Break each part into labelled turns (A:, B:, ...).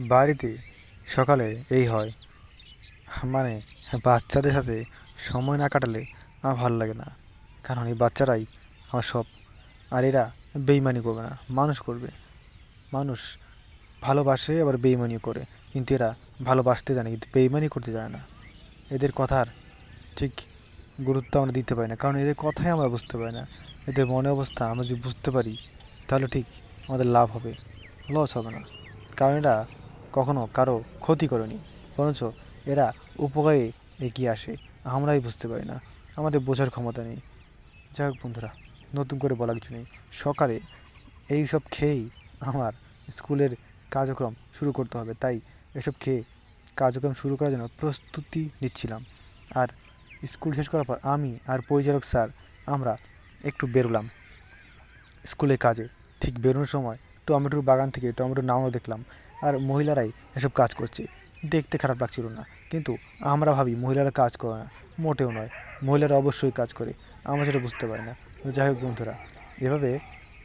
A: বাড়িতে সকালে এই হয়। মানে বাচ্চাদের সাথে সময় না কাটালে আমার ভালো লাগে না। কারণ এই বাচ্চারাই আমার সব। আর এরা বেইমানি করবে না, মানুষ করবে। মানুষ ভালোবাসে আবার বেইমানিও করে। কিন্তু এরা ভালোবাসতে জানে, কিন্তু বেইমানি করতে জানে না। এদের কথার ঠিক গুরুত্ব আমরা দিতে পারি না। কারণ এদের কথাই আমরা বুঝতে পারি না। এদের মনে অবস্থা আমরা যদি বুঝতে পারি, তাহলে ঠিক আমাদের লাভ হবে, লস হবে না। কারণ এরা কখনো কারও ক্ষতি করেনি, বরঞ্চ এরা উপকারে এগিয়ে আসে, আমরাই বুঝতে পারি না, আমাদের বোঝার ক্ষমতা নেই। যাই হোক বন্ধুরা, নতুন করে বলার কিছু নেই। সকালে এই সব খেয়েই আমার স্কুলের কার্যক্রম শুরু করতে হবে, তাই এসব খেয়ে কার্যক্রম শুরু করার জন্য প্রস্তুতি নিচ্ছিলাম। আর স্কুল শেষ করার পর আমি আর পরিচালক স্যার আমরা একটু বেরোলাম স্কুলে কাজে। ঠিক বেরোনোর সময় টমেটোর বাগান থেকে টমেটো নামানো দেখলাম। আর মহিলারাই এসব কাজ করছে। দেখতে খারাপ লাগছিল না। কিন্তু আমরা ভাবি মহিলারা কাজ করে না, মোটেও নয়। মহিলারা অবশ্যই কাজ করে। আমরা সেটা বুঝতে পারি না। যাই হোক বন্ধুরা, এভাবে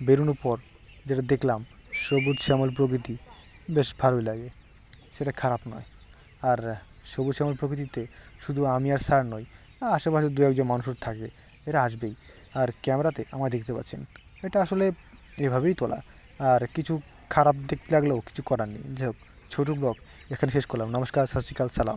A: বেরোনোর পর যেটা দেখলাম, সবুজ শ্যামল প্রকৃতি বেশ ভালোই লাগে। সেটা খারাপ নয়। আর সবুজ শ্যামল প্রকৃতিতে শুধু আমি আর স্যার নয় আশেপাশে দু একজন মানুষও থাকে। এরা আসবেই। আর ক্যামেরাতে আমার দেখতে পাচ্ছেন। এটা আসলে এভাবেই তোলা। আর কিছু খারাপ দিক লাগলেও কিছু করার নেই। যাই হোক, ছোটো ব্লগ এখানে শেষ করলাম। নমস্কার শ্রী সালাম।